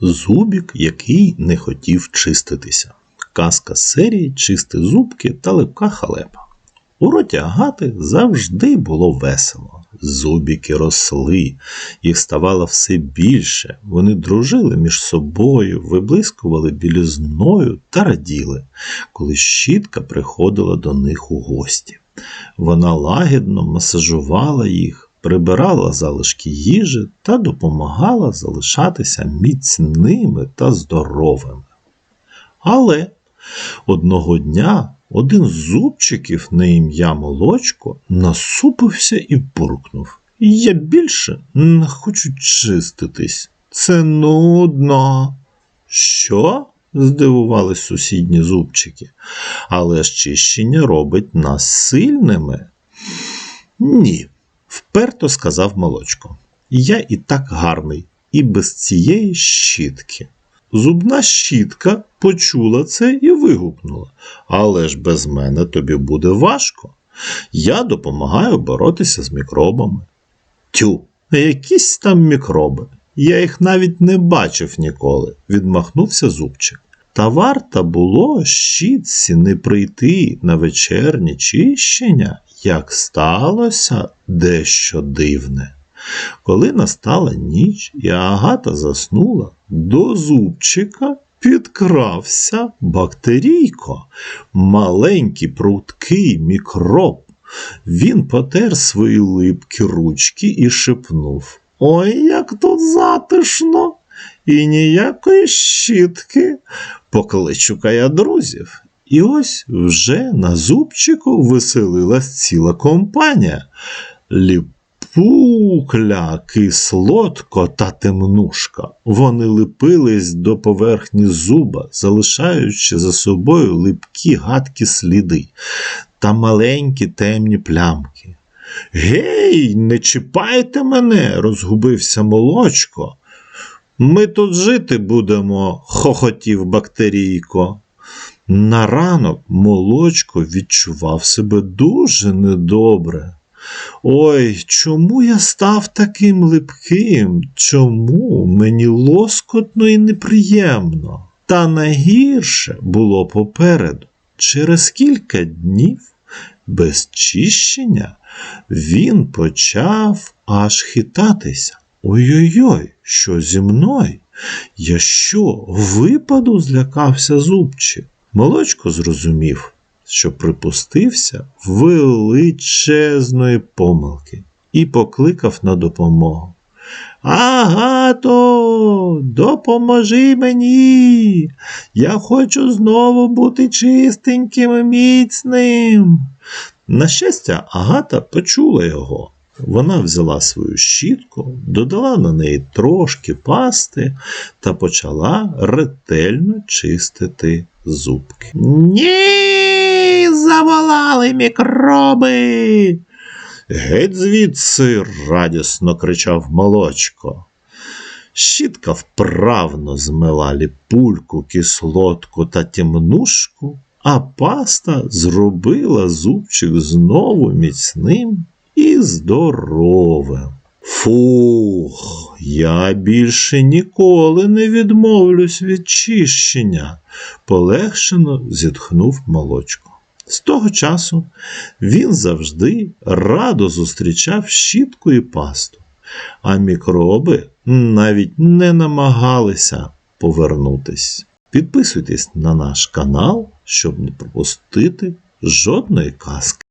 Зубік, який не хотів чиститися. Казка з серії Чисти зубки та липка халепа. У роті Агати завжди було весело. Зубіки росли, їх ставало все більше. Вони дружили між собою, виблискували білізною та раділи, коли щітка приходила до них у гості. Вона лагідно масажувала їх, прибирала залишки їжі та допомагала залишатися міцними та здоровими. Але одного дня один з зубчиків на ім'я Молочко насупився і буркнув. Я більше не хочу чиститись. Це нудно. Що? здивувались сусідні зубчики. Але ж чищення робить нас сильними. Ні, вперто сказав Молочко. Я і так гарний, і без цієї щітки. Зубна щітка почула це і вигукнула. Але ж без мене тобі буде важко. Я допомагаю боротися з мікробами. Тю, якісь там мікроби. Я їх навіть не бачив ніколи, відмахнувся зубчик. Та варто було щітці не прийти на вечірнє чищення, як сталося дещо дивне. Коли настала ніч і Агата заснула, до зубчика підкрався бактерійко, маленький пруткий мікроб. Він потер свої липкі ручки і шепнув Ой, як тут затишно! І ніякої щітки. Покличу-ка я друзів. І ось вже на зубчику веселилась ціла компанія. Ліпукля, кислотко та темнушка. Вони липились до поверхні зуба, залишаючи за собою липкі гадкі сліди та маленькі темні плямки. Гей, не чіпайте мене, розгубився молочко. Ми тут жити будемо, хохотів бактерійко. На ранок молочко відчував себе дуже недобре. Ой, чому я став таким липким? Чому мені лоскотно і неприємно? Та найгірше було попереду. Через кілька днів без чищення він почав аж хитатися. Ой-ой-ой, що зі мною? Я що, випаду? злякався зубчик. Молочко зрозумів, що припустився величезної помилки і покликав на допомогу. Агато, допоможи мені. Я хочу знову бути чистеньким і міцним. На щастя, Агата почула його. Вона взяла свою щітку, додала на неї трошки пасти та почала ретельно чистити зубки. Ні, заволали мікроби. Геть звідси радісно кричав молочко. Щітка вправно змила ліпульку, кислотку та темнушку, а паста зробила зубчик знову міцним і здоровим. Фух, я більше ніколи не відмовлюсь від чищення, полегшено зітхнув молочко. З того часу він завжди радо зустрічав щітку і пасту, а мікроби навіть не намагалися повернутись. Підписуйтесь на наш канал, щоб не пропустити жодної казки.